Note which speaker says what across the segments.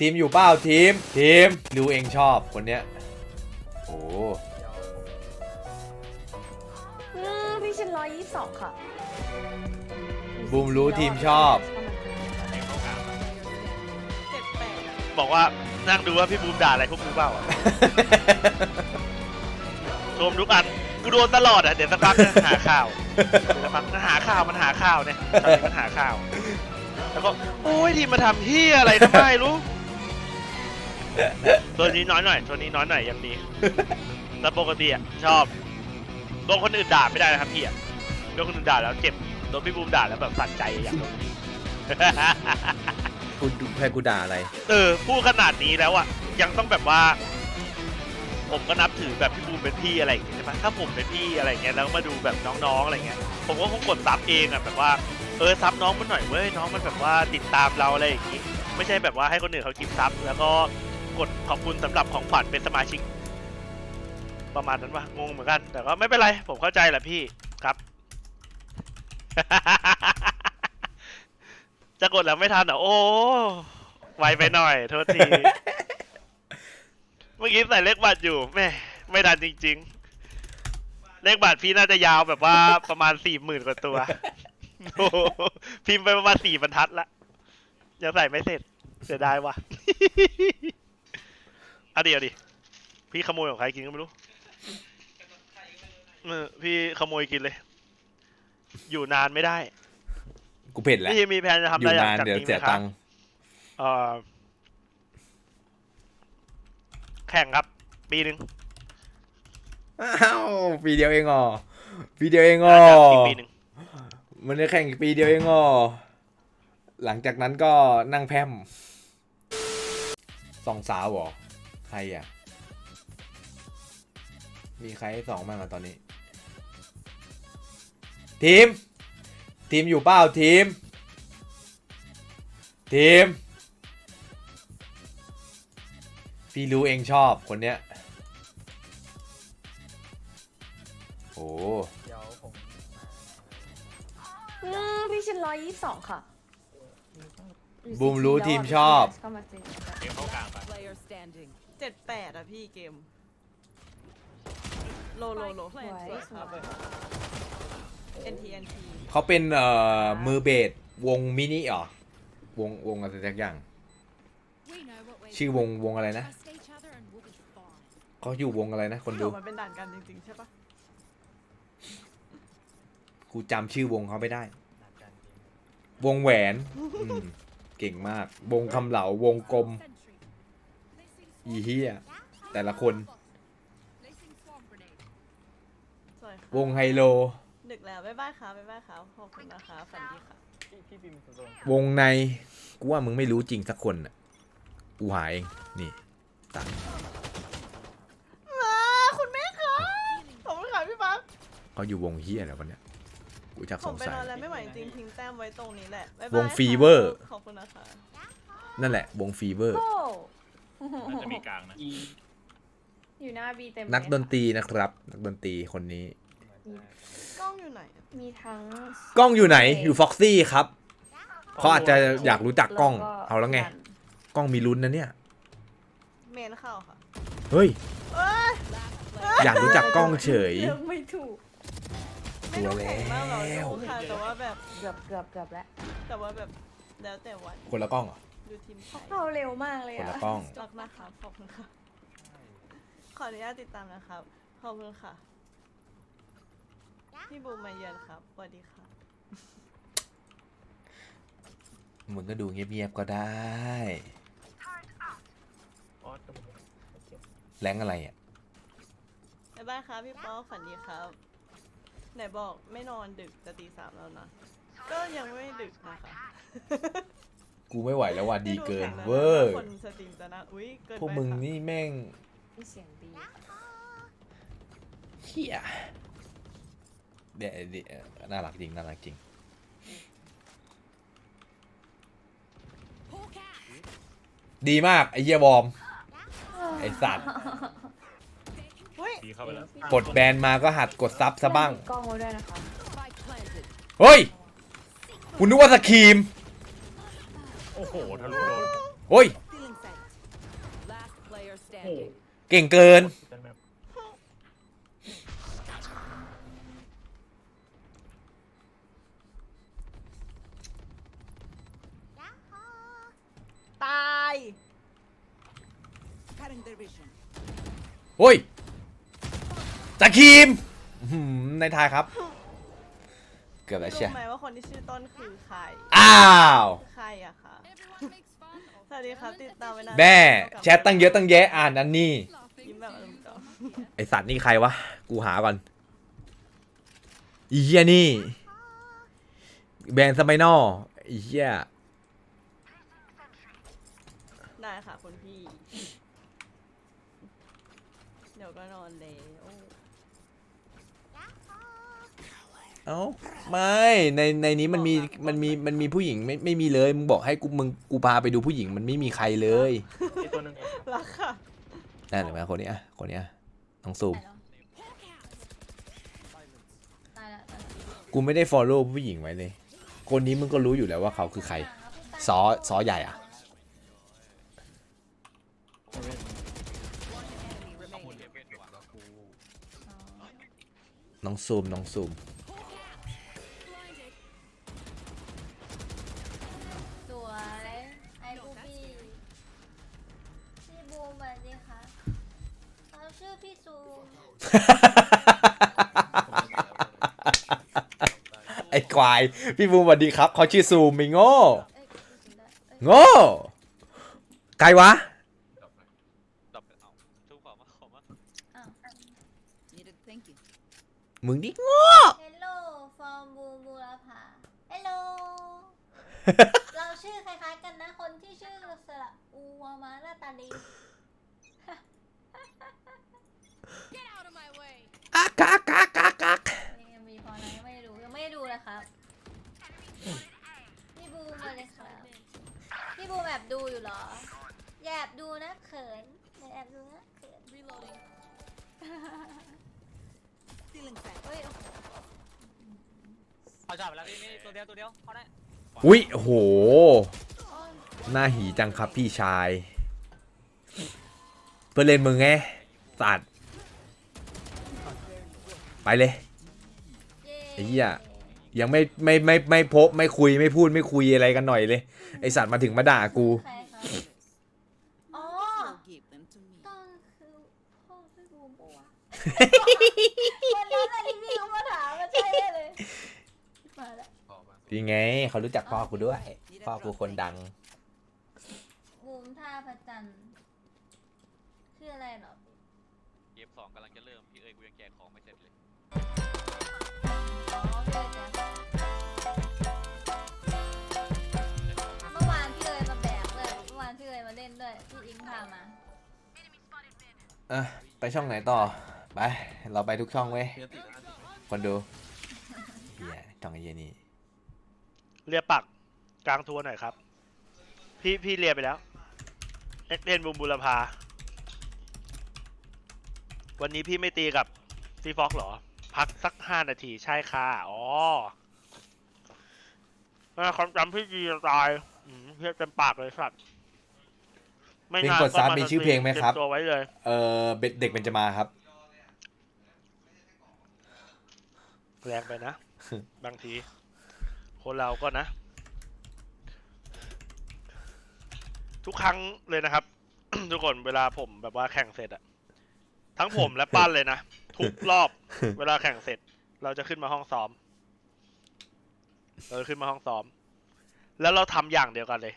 Speaker 1: ทีมอยู่เปล่าทีม ทีมรู้เองชอบคนเนี้ยโอ้
Speaker 2: อืมพี่ชินร้อยยี่สิบสองค่ะ
Speaker 1: บูมรู้ทีมชอบ
Speaker 3: เจ็ดแปดอะ
Speaker 4: บอกว่านั่งดูว่าพี่บูมด่าอะไรพวกกูเปล่าอะชมทุกอันกูโดนตลอดอะเดี๋ยวสักพักนะหาข่าวเดี๋ยวสักพักมันหาข่าวมันหาข่าวเนี่ยตอนนี้มันหาข่าว แล้วก็โอ้ยทีมมาทำเฮียอะไรทำไมรู้ ตัวนี้น้อยหน่อย ตัวนี้น้อยหน่อยยังดีแต่ปกติอะชอบโดนคนอื่นด่าไม่ได้นะครับพี่อะโดนคนอื่นด่าแล้วเจ็บโดนพี่บูมด่าแล้วแบบสั่นใจอยากโดน
Speaker 1: กูดูแพ้กูด่าอะไร
Speaker 4: เออพูดขนาดนี้แล้วอะยังต้องแบบว่า ผมก็นับถือแบบพี่บูมเป็นพี่อะไรอย่างเงี้ยใช่ไหมถ้าผมเป็นพี่อะไรอย่างเงี้ยแล้วมาดูแบบน้องๆอะไรเงี้ย ผมก็คงกดซับเองอะแบบว่าเออซับน้องมันหน่อยเว้ยน้องมันแบบว่าติดตามเราอะไรอย่างงี้ไม่ใช่แบบว่าให้คนอื่นเขากิฟซับแล้วก็ กดขอบคุณสำหรับของขวัญเป็นสมาชิก ประมาณนั้นวะงงเหมือนกัน แต่ก็ไม่เป็นไร ผมเข้าใจแหละพี่ครับ จะกดแล้วไม่ทันเหรอโอ้ไวไปหน่อย โทษที เมื่อกี้ใส่เลขบัตรอยู่แม่ไม่ทันจริง ๆ เลขบัตรพี่น่าจะยาวแบบว่าประมาณสี่หมื่นกว่าตัวโอ้โหพิมพ์ไปประมาณสี่บรรทัดละยังใส่ไม่เสร็จเสียดายว่ะ เอาดิเอาดิพี่ขโมยของใครกินก็ไม่รู้เออพี่ขโมยกินเลย อยู่นานไม่ได้
Speaker 1: กูเผ็ดแล้ว
Speaker 4: พี่มีแผนจะทำ
Speaker 1: อ
Speaker 4: อะไร
Speaker 1: ยู่
Speaker 4: หลั
Speaker 1: นางน
Speaker 4: จาก
Speaker 1: เดี๋ยว
Speaker 4: นี้ไห
Speaker 1: เสี
Speaker 4: ม
Speaker 1: ย
Speaker 4: ครั
Speaker 1: ตั
Speaker 4: บ
Speaker 1: งค์
Speaker 4: เอ่อแข่งครับ ปีหนึ่ง
Speaker 1: อ้าวปีเดียวเองอ๋อปีเดียวเองอ๋อ
Speaker 4: น่าจะอีกปีหนึ่ง
Speaker 1: มันจะแข่งอีกปีเดียวเองอ๋อหลังจากนั้นก็นั่งแพร่มสองสาวเหรอ ใครอะ มีใครให้สองบ้างอะตอนนี้ ทีม ทีมอยู่เปล่าทีม ทีม พี่รู้เองชอบคนเนี้ย โอ้
Speaker 2: อืมพี่ชินร้อยยี่สิบสองค่ะ
Speaker 1: บูมรู้ทีมชอบ
Speaker 2: เข้ามาสิ
Speaker 5: Player standing.
Speaker 3: เจ็ดแปดอะพี่เกม โลโลโล
Speaker 2: สวยสวย
Speaker 3: เอ็นทีเอ็นที
Speaker 1: เขาเป็นเอ่อมือเบสวงมินิเหรอ วงวงอะไรสักอย่าง
Speaker 5: We know what we're
Speaker 1: ชื่อวงวงอะไรนะ
Speaker 5: Trust each other and we'll be fine.
Speaker 1: เขาอยู่วงอะไรนะ คนดู
Speaker 3: เดี๋ยวมันเป็นด่านกันจริงๆ ใช่ปะ
Speaker 1: กูจำชื่อวงเขาไม่ได้ วงแหวนอืมเก่งมาก วงคำเหลาวงกลม
Speaker 5: Sentry. Placing
Speaker 1: อีเฮียแต่ละคน
Speaker 5: Placing swarm grenade.
Speaker 3: สวยค่ะ
Speaker 1: วงไฮโล
Speaker 3: ดึกแล้ว บ๊ายบายค่ะบ๊ายบายค่ะขอบคุณนะคะฝันดีค่ะ
Speaker 1: วงใน กูว่ามึงไม่รู้จริงสักคนอะกูหาเอง นี่ ตัด
Speaker 3: มาคุณแม่ค่ะขอบคุณค่ะพี่ปั๊บ
Speaker 1: เขาอยู่วงเฮียอะไรวะเนี่ย กูชัก
Speaker 3: ผ
Speaker 1: ส
Speaker 3: ม
Speaker 1: ง
Speaker 3: ไป
Speaker 1: สัย
Speaker 3: นอนแล้วไม่ไหวจริงทิ้งแต้มไว้ตรงนี้แหละบ๊ายบายว
Speaker 1: ง
Speaker 3: ค่ะ
Speaker 1: ฟีเวอร์
Speaker 3: ขอบคุณนะคะ
Speaker 1: นั่นแหละ วงฟีเวอร์
Speaker 2: โอ้
Speaker 6: น่าจะมีกลางนะ
Speaker 2: อยู่หน้าบีเต็มเลย
Speaker 1: นักดน
Speaker 2: ค่ะ
Speaker 1: ตรีนะครับ นักดนตรีคนนี้
Speaker 3: กล้องอยู่ไหนอะ
Speaker 2: มีทั้ง
Speaker 1: กล้องอยู่ไหน อยู่ฟ็อกซี่ครับ เขาอาจจะอยากรู้จักกล้อง เอาแล้วไง กล้องมีลุ้นนะเนี่ย
Speaker 3: เมนเข้าค่ะ
Speaker 1: เฮ้ย
Speaker 3: เอ้ย
Speaker 1: อยากรู้จักกล้องเฉย
Speaker 2: เลือกไม่ถูก
Speaker 3: ไม่ต้องแข่งมากหรอก
Speaker 1: แล้ว
Speaker 3: ดูค่ะแต่ว่าแบบ
Speaker 2: เกือบเกือบเกือบแล้ว
Speaker 3: แต่ว่าแบบแล้วแต่วัน
Speaker 1: คนละกล้องเหรอ
Speaker 3: ดูทีมไทย
Speaker 2: เข้าเร็วมากเลย
Speaker 1: คน
Speaker 2: อะ
Speaker 1: ละกล้อง
Speaker 3: รักนะครับขอบคุณค่ะ ขออนุญาตติดตามนะครับ ขอบคุณค่ะ พี่บูมมาเยือนครับสวัสดีค่ะ
Speaker 1: มึงก็ดูเงียบๆก็ได้แรงอะไรอะ
Speaker 3: บ๊ายบายครับพี่ป๊อกฝันดีครับ ไหนบอกไม่นอนดึกจะตีสามแล้วนะ ก็ยังไม่ดึกนะคะ
Speaker 1: กูไม่ไหวแล้วว่ะดีเกิน
Speaker 3: ไม่ดูแข่งแล้วนะ
Speaker 1: เวอร์
Speaker 3: คนสตรีมจะนะอุ้ยเกิน
Speaker 1: พวก
Speaker 3: ไป
Speaker 1: มึง
Speaker 3: ค่ะ
Speaker 1: นี่แม่ง
Speaker 2: มีเสียงดี
Speaker 1: เฮียเดี๋ยวเดี๋ยวน่ารักจริงน่ารักจริง
Speaker 5: Hawk out.
Speaker 1: ดีมากไอ้เหี้ยวอร์มไอ้สัตว์
Speaker 3: เฮ้ย
Speaker 6: ดีเข้าไปแล้ว
Speaker 1: กดแบนมาก็หัดกดซับซะบ้าง
Speaker 2: มีกล้องไว้ด้วยนะคะ
Speaker 5: Spike planted.
Speaker 1: เฮ้ยคุณนึกว่าสครีม
Speaker 6: โอ้โหทะลุโดน
Speaker 1: เฮ้ย
Speaker 5: Stealing sight. standing.
Speaker 1: เก่งเกิน
Speaker 3: ตาย
Speaker 5: Cutting their vision.
Speaker 1: โอ้ยจะคีมอื้อหือในทายครับ เกือบแล้ว
Speaker 3: รู้
Speaker 1: เชีย
Speaker 3: ไหมว่าคนที่ชื่อต้นคือใคร
Speaker 1: อ้าว
Speaker 3: ใคร อะคะ
Speaker 5: Everyone makes fun of
Speaker 3: สวัสดีครับติดตามไว้นาน
Speaker 1: แม่แชทตั้งเยอะตั้งแยะอ่านอันนี้
Speaker 3: ยิ้มแบบอารมณ์เจาะ
Speaker 1: ไอสัตว์นี่ใครวะ กูหาก่อนอีเหี้ยนี่ แบรนด์สไปนอลอีเหี้ย
Speaker 3: ได้ค่ะคุณพี่ เดี๋ยวก็นอนแล้ว
Speaker 1: เอ้าไม่ในในนี้มันมีมันมีมันมีผู้หญิงไม่ไม่มีเลยมึงบอกให้กูมึงกูพาไปดูผู้หญิงมันไม่มีใครเลย
Speaker 3: รักค่ะ
Speaker 1: นั่นเห็นไหมคนนี้อะคนนี้อะต้องซูม
Speaker 2: ตายแล้วตายแล้ว
Speaker 1: กูไม่ได้ follow ผู้หญิงไว้เลย คนนี้มึงก็รู้อยู่แล้วว่าเขาคือใครซอซอใหญ่อะน้องซูมน้องซูม
Speaker 2: ไอ้ค
Speaker 1: วาย พี่บูมสวัสดีครับเขาชื่อซูมไอ้โง่
Speaker 2: เอ้ยกูจำได้เอ้ย
Speaker 1: โง่ใครวะ
Speaker 2: อ้าว
Speaker 5: Needed thinking.
Speaker 1: มึงดิโง่
Speaker 2: Hello from บูมบูรพา Hello เราชื่อคล้ายๆกันนะ คนที่ชื่อสระอูมาหน้าตาดี
Speaker 1: อักกักกักกักกัก
Speaker 2: ยังมีพอนะยังไม่ได้ดูยังไม่ได้ดูเลยครับพี่บูมมาเลยครับพี่บูมแอบดูอยู่เหรออย่าแอบดูนะเขินอย่าแอบดูนะเขิน
Speaker 5: Reloading. Stealing fast.
Speaker 2: เฮ้ย
Speaker 7: เขาจับไปแล้วพี่มีตัวเดียวตัวเดียวเขาได้
Speaker 1: อุ้ยโอ้โหหน้าหีจังครับพี่ชาย เพื่อนเล่นมึงไงสัตว์ ไปเลย
Speaker 2: เย้
Speaker 1: ไอ้เหี้ยยังไม่ไม่ไม่ไม่พบไม่คุยไม่พูดไม่คุยอะไรกันหน่อยเลย ไอสัตว์มาถึงมาด่ากู
Speaker 2: ใครครับอ๋อ
Speaker 5: You'll give them to me.
Speaker 2: ต้องคือพ่อพี่บูมปะวะ วันนั้นอะที่พี่เขามาถามมาใช่เลยมาแล้ว
Speaker 1: ยังไงเขารู้จักพ่อกูด้วย พ่อกูคนดัง
Speaker 2: บูมท่าพระจันทร์ชื่ออะไรเหรอ
Speaker 7: เลยจ้ะ
Speaker 2: เมื่อวานพี่เลยมาแบกเลยเมื่อวานพี่เลยมาเล่นด้วยพี่อิงพามา
Speaker 1: อะไปช่องไหนต่อ ไป เราไปทุกช่องเว้ย คนดูเฮียช่องไอ้เหี้ยนี่
Speaker 4: เรียกปักกลางทัวร์หน่อยครับ พี่พี่เรียนไปแล้วเอ็กเล่นบุมบุรพา วันนี้พี่ไม่ตีกับซีฟ็อกเหรอ พักสักห้านาทีใช่ค่ะ อ๋อความจำพี่ดีจะตายอืมเพียเต็มปากเลยสัตว์ไม่
Speaker 1: เพลง
Speaker 4: นาน
Speaker 1: กดซับ
Speaker 4: ก็า
Speaker 1: มีชื่อเพลงไหมครับ
Speaker 4: เตยตัวไว้เลย
Speaker 1: เออเบ็ดเด็กเป็นจะมาครับ
Speaker 4: แรงไปนะ บางที คนเราก็นะ ทุกครั้งเลยนะครับ ทุกคนเวลาผมแบบว่าแข่งเสร็จอะทั้งผมและปั้นเลยนะ ทุกรอบ เวลาแข่งเสร็จ เราจะขึ้นมาห้องซ้อม เราจะขึ้นมาห้องซ้อม แล้วเราทำอย่างเดียวกันเลย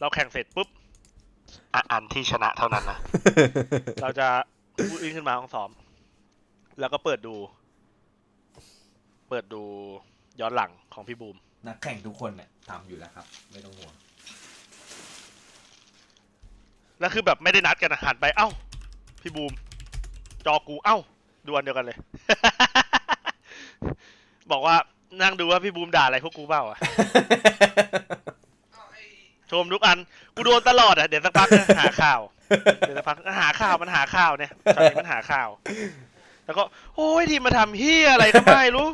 Speaker 4: เราแข่งเสร็จปุ๊บอะอันที่ชนะเท่านั้นนะ เราจะวิ่งขึ้นมาห้องซ้อม แล้วก็เปิดดู เปิดดูย้อนหลังของพี่บูม
Speaker 1: นักแข่งทุกคนเนี่ยทำอยู่แล้วครับ ไม่ต้องห่วง
Speaker 4: แล้วคือแบบไม่ได้นัดกันอะหันไป เอ้า พี่บูม จอกูเอ้าดูอันเดียวกันเลย บอกว่านั่งดูว่าพี่บูมด่าอะไรพวกกูเปล่าอะชมทุกอัน กูโดนตลอดอะเดี๋ยวสักพักหาข่าว เดี๋ยวสักพักหาข่าวมันหาข่าวเนี่ยตอนนี้มันหาข่าว แล้วก็ โอ้ยทีมมาทำเฮียอะไรก็ไม่รู้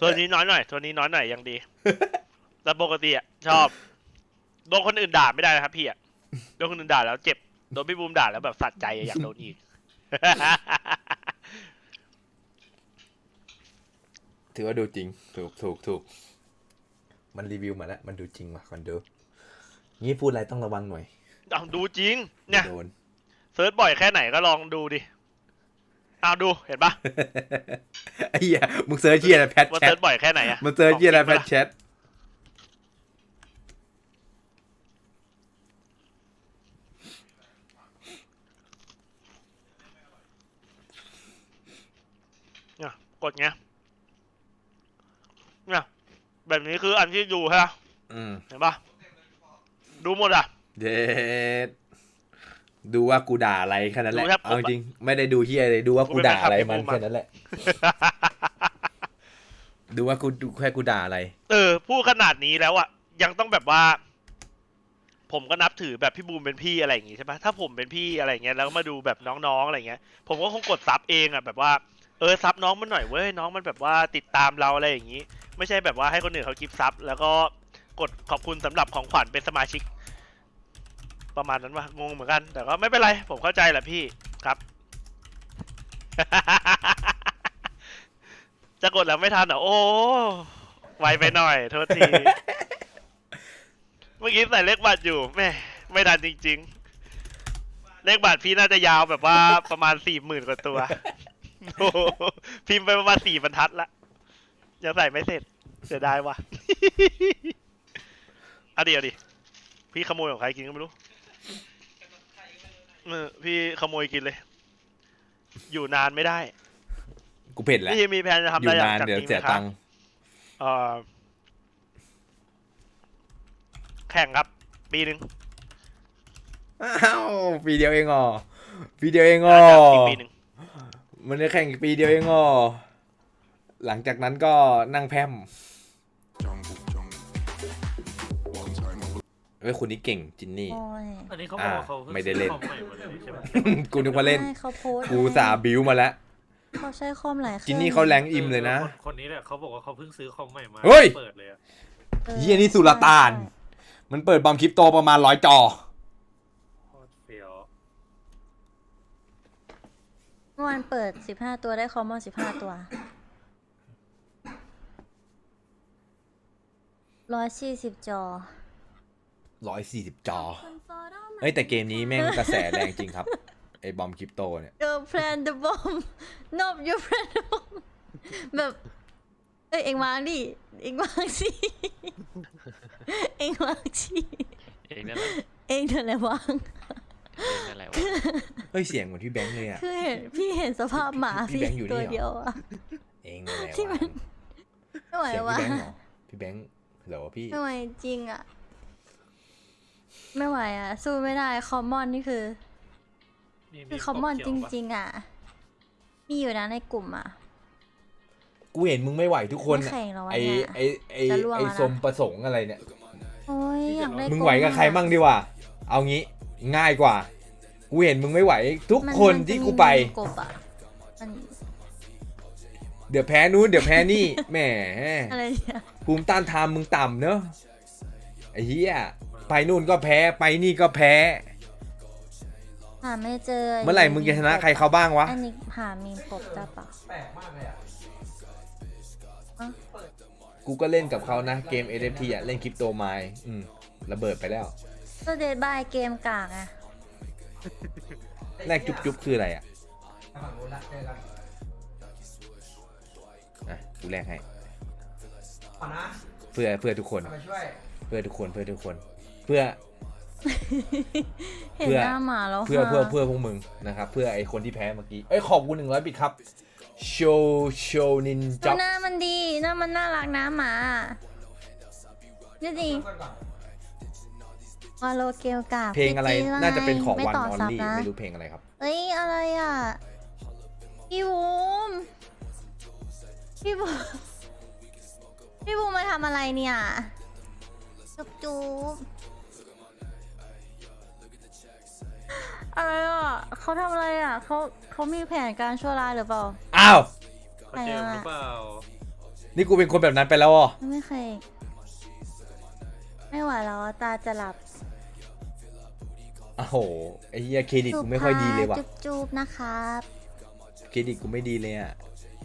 Speaker 4: ตัวนี้น้อยหน่อย ตัวนี้น้อยหน่อยยังดี แต่ปกติอะชอบ โดนคนอื่นด่าไม่ได้นะครับพี่อะโดนคนอื่นด่าแล้วเจ็บ โดนพี่บูมด่าแล้วแบบสัดใจอะอยากโดนอีก
Speaker 1: ถือว่าดูจริง ถูกถูกถูก มันรีวิวมาแล้ว มันดูจริงว่ะคอนดูงี้พูดอะไรต้องระวังหน่อย
Speaker 4: เอาดูจริง เนี่ย
Speaker 1: โดน
Speaker 4: เซิร์ชบ่อยแค่ไหนก็ลองดูดิเอาดูเห็นปะ
Speaker 1: ไอ้เหี้ยมึงเซิร์ชเหี้ยอะไรแพท
Speaker 4: ว่า
Speaker 1: แช
Speaker 4: เซิ
Speaker 1: ท
Speaker 4: ร์ชบ่อยแค่ไหนอะ
Speaker 1: มึงเซิร์ชเหี้ยอะไร
Speaker 4: ขง
Speaker 1: แพ
Speaker 4: จ
Speaker 1: ท
Speaker 4: งปะ
Speaker 1: แชท
Speaker 4: กดเงี้ยเนี่ยแบบนี้คืออันที่ดูใช่ปะ
Speaker 1: อืม
Speaker 4: เห็นปะดูหมดอะ
Speaker 1: เด็ดดูว่ากูด่าอะไรแค่นั้นแหละ
Speaker 4: ดูแทบ
Speaker 1: เอา
Speaker 4: ผมอะ
Speaker 1: จริงไม่ได้ดูเฮียเลยดูว่า
Speaker 4: กู
Speaker 1: กู
Speaker 4: เป็น
Speaker 1: ด่าอะไร
Speaker 4: แฟนคลับ
Speaker 1: มัน
Speaker 4: พี่บูมอะ
Speaker 1: แค่นั้นแหละ ดูว่ากูดูแค่กูด่าอะไร
Speaker 4: เออพูดขนาดนี้แล้วอะ ยังต้องแบบว่า ผมก็นับถือแบบพี่บูมเป็นพี่อะไรอย่างงี้ใช่ปะถ้าผมเป็นพี่อะไรอย่างเงี้ยแล้วมาดูแบบน้องๆอะไรเงี้ย ผมก็คงกดซับเองอะแบบว่า เออซับน้องมันหน่อยเว้ยน้องมันแบบว่าติดตามเราอะไรอย่างงี้ ไม่ใช่แบบว่าให้คนอื่นเขากิฟต์ซับแล้วก็กดขอบคุณสำหรับของขวัญเป็นสมาชิก ประมาณนั้นวะงงเหมือนกัน แต่ก็ไม่เป็นไรผมเข้าใจแหละพี่ครับ จะกดแล้วไม่ทันเหรอโอ้ไวไปหน่อยโทษทีเมื่อกี้ใส่เลขบัตรอยู่แม่ไม่ทันจริง ๆ เลขบัตรพี่น่าจะยาวแบบว่าประมาณสี่หมื่นกว่าตัว โอ้โหพิมพ์ไปประมาณสี่บรรทัดละยังใส่ไม่เสร็จ เสียดายว่ะ เอาดิเอาดิ พี่ขโมยของใครกินก็ไม่รู้เออพี่ขโมยกินเลย อยู่นานไม่ได้
Speaker 1: กูเผ็ดแล้ว
Speaker 4: พี่มีแผนจะทำ
Speaker 1: อ
Speaker 4: อะไร
Speaker 1: ยู่
Speaker 4: หลัง
Speaker 1: นาน
Speaker 4: จาก
Speaker 1: เดี๋ยว
Speaker 4: นี้ไห
Speaker 1: เสี
Speaker 4: ม
Speaker 1: ย
Speaker 4: ครั
Speaker 1: ตั
Speaker 4: บ
Speaker 1: งค์
Speaker 4: เอ่อแข่งครับ ปีหนึ่ง
Speaker 1: อ้าวปีเดียวเองอ๋อปีเดียวเองอ๋อ
Speaker 4: อีกปีหนึ่ง
Speaker 1: มันจะแข่งอีกปีเดียวเองอ๋อหลังจากนั้นก็นั่งแพร่มเฮ้ยคุณนี่เก่งจินนี่
Speaker 2: โอ้ย
Speaker 6: อันนี้เขาบอกว่าเขา
Speaker 1: อ่าไม่ได้เล่น
Speaker 6: คอมใหม่หมดเลยใช่ไหม
Speaker 1: กูนึกว่าเล่น
Speaker 2: ไม่เขาโพสต์
Speaker 1: กูสาบิวมาแล้ว
Speaker 2: เขาใช้คอมหลายเครื่อง
Speaker 1: จินนี่เขาแรงอิมเลยนะ
Speaker 6: คนคนนี้แหละเขาบอกว่าเขาเพิ่งซื้อคอมใหม่มา
Speaker 1: เฮ้ย
Speaker 6: เปิดเลยอะ
Speaker 2: ออ
Speaker 1: เฮียนี่สุลต่าน มันเปิดบอมคริปโตประมาณร้อยจอ
Speaker 6: โคตรเฟี้ยว
Speaker 2: เมื่อวานเปิดสิบห้าตัวได้คอมมอนสิบห้าตัวร้อยสี่สิบจอ
Speaker 1: ร้อยสี่สิบจอเฮ้ยแต่เกมนี้แม่งกระแสแรงจริงครับ ไอ้บอมคริปโตเนี่ย
Speaker 2: Your plan the bomb not your plan the bomb แบบเอ้ยเอ็งวางดิเอ็งวางสิเอ็งวางสิ
Speaker 7: เองนั่นแหละ
Speaker 2: เอ็งเดี๋ยวแหละวาง
Speaker 7: เองนั่นแหละวะ
Speaker 1: เฮ้ยเสียงเหมือนพี่แบงค์เลยอะ
Speaker 2: คือเห็นพี่เห็นสภาพหมา
Speaker 1: พี่
Speaker 2: พี่
Speaker 1: แบงค์อยู่นี่
Speaker 2: ตัว
Speaker 1: เหรอ
Speaker 2: เดียวอะ
Speaker 1: เองนั่นแหละ
Speaker 2: ที่มันไม่ไหว
Speaker 1: เสียง
Speaker 2: วะ
Speaker 1: พี่แบงค์เหรอพี่แบงค์เหรอพี่
Speaker 2: ไม่ไหวจริงอะไม่ไหวอะสู้ไม่ได้คอมมอนนี่คือ
Speaker 6: นี่
Speaker 2: คือคอมมอนจริง ๆอะมีอยู่นะในกลุ่มอะ
Speaker 1: กูเห็นมึงไม่ไหวทุกคน
Speaker 2: ไม่
Speaker 1: อะ
Speaker 2: แข่งหรอวะ
Speaker 1: ไอ
Speaker 2: เนี่ย
Speaker 1: ไอไอ
Speaker 2: จะล่วง
Speaker 1: ไอ
Speaker 2: แล้วนะ
Speaker 1: สมประสงค์อะไรเนี่ย
Speaker 2: โอ้ยอยากได้
Speaker 1: มึงไหวกับใครมั่งดีกว่าเอางี้ ง่ายกว่า กูเห็นมึงไม่ไหว ทุก
Speaker 2: มั
Speaker 1: คน
Speaker 2: มั
Speaker 1: ที่
Speaker 2: จะมี
Speaker 1: กูไป
Speaker 2: กบอะมัน
Speaker 1: เดี๋ยวแพ้นู้นเดี๋ยวแพ้นี่ แหม
Speaker 2: อะไรเนี่ย
Speaker 1: ภูมิต้านทานมึงต่ำเนอะไอ้เหี้ยไปนู่นก็แพ้ไปนี่ก็แพ้
Speaker 2: หาไม่เจอ
Speaker 1: เมื่อไหร่มึงจะชนะใครเขาบ้างวะ
Speaker 2: อันนี้หามีมกบได้ปะ
Speaker 1: กูก็เล่นกับเขานะ เกม NFT อะ เล่นคริปโตไมล์อืมระเบิดไปแล้ว
Speaker 2: ก็เดทบายเกมกากอะ
Speaker 1: แรกจุ๊บจุ๊บคืออะไรอะอะกูแลกให้เพื่อเพื่อทุกคนเพื่อทุกคนเพื่อทุกคน เพื่อ
Speaker 2: เห็น
Speaker 1: เพื่อ
Speaker 2: หน้าหมาแล้ว
Speaker 1: เพื่อ
Speaker 2: ฮะ
Speaker 1: เพื่อเพื่อพวกมึงนะครับ เพื่อไอคนที่แพ้เมื่อกี้เอ้ยขอบคุณหนึ่งร้อยบิตครับโชว์โชว์นิน
Speaker 2: ดู
Speaker 1: จ็อบ
Speaker 2: หน้ามันดีหน้ามันน่ารักนะหมาดูดิ วาโลเกลกาก
Speaker 1: เพลงอะไร
Speaker 2: พี่จี
Speaker 1: น่าจะเป็นของ
Speaker 2: ไม่
Speaker 1: วัน
Speaker 2: ต่
Speaker 1: ออน
Speaker 2: ซับ
Speaker 1: ลี่
Speaker 2: นะ
Speaker 1: ไม่รู้เพลงอะไรครับ
Speaker 2: เอ้ยอะไรอะ พี่บูมพี่บูมพี่บูมมาทำอะไรเนี่ย จุ๊บจุ๊บอะไรอะเขาทำอะไรอะเขาเขามีแผนการชั่วร้ายหรือเปล่า
Speaker 1: อ้าว
Speaker 6: เขาเจอหรือเปล่า
Speaker 1: นี่กูเป็นคนแบบนั้นไปแล้วอะ
Speaker 2: ไม่เคย ไม่ไหวแล้วอะตาจะหลับ
Speaker 1: โอ้โหไอ้เหี้ยเครดิตกูไม่ค่อยดีเลยว่ะ
Speaker 2: จุ๊บจุ๊บๆนะครับ
Speaker 1: เครดิตกูไม่ดีเลยอะ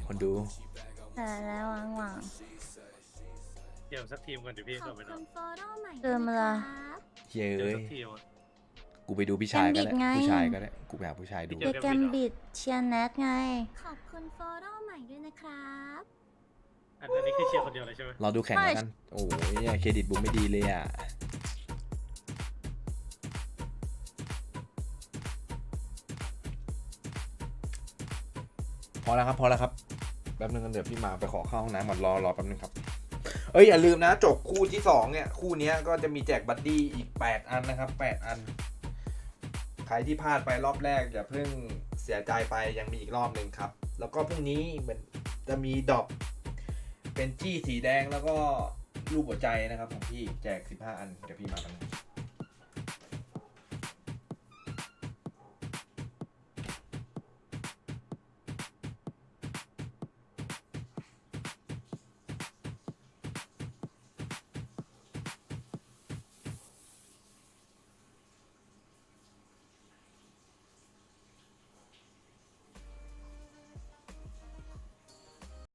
Speaker 1: คนดู
Speaker 2: แต่แล้วหวังหวัง
Speaker 6: เกี่ยวสักทีมก่อนเดี๋ยวพี่กลับไปนอน
Speaker 2: เติมเลย
Speaker 1: เฮ้ย
Speaker 6: เกี่ยว
Speaker 1: เอ้ย
Speaker 6: สักทีมอะ
Speaker 1: กูไปดูพี่ชายก็ได้
Speaker 2: แกมบิดไง
Speaker 1: ผู้ชายก็ได้กูไปหาผู้ชายดู
Speaker 6: เจ
Speaker 2: เด็
Speaker 6: อ
Speaker 2: กแกมบิดเชียร์แนทไง
Speaker 8: ขอบคุณโฟโต้ใหม่ด้วยนะครับ
Speaker 6: อันอันนี้คือเชียร์คนเดียวเลยใช่ไหม
Speaker 1: รอดูแข่งแล้วกัน โอ้ยเนี่ยเครดิตบูมไม่ดีเลยอะ พอแล้วครับ พอแล้วครับ แป๊บนึงกันเดี๋ยวพี่มาไปขอเข้าห้องน้ำก่อนรอรอแป๊บนึงครับ เอ้ยอย่าลืมนะ จบคู่ที่สองเนี่ย คู่เนี้ยก็จะมีแจกบัตดี้อีก 8 อันนะครับ 8 อัน ใครที่พลาดไปรอบแรกอย่าเพิ่งเสียใจไปยังมีอีกรอบหนึ่งครับ แล้วก็พรุ่งนี้เหมือนจะมีดรอป เป็นจี้สีแดงแล้วก็รูปหัวใจนะครับของพี่แจก 15 อัน เดี๋ยวพี่มากัน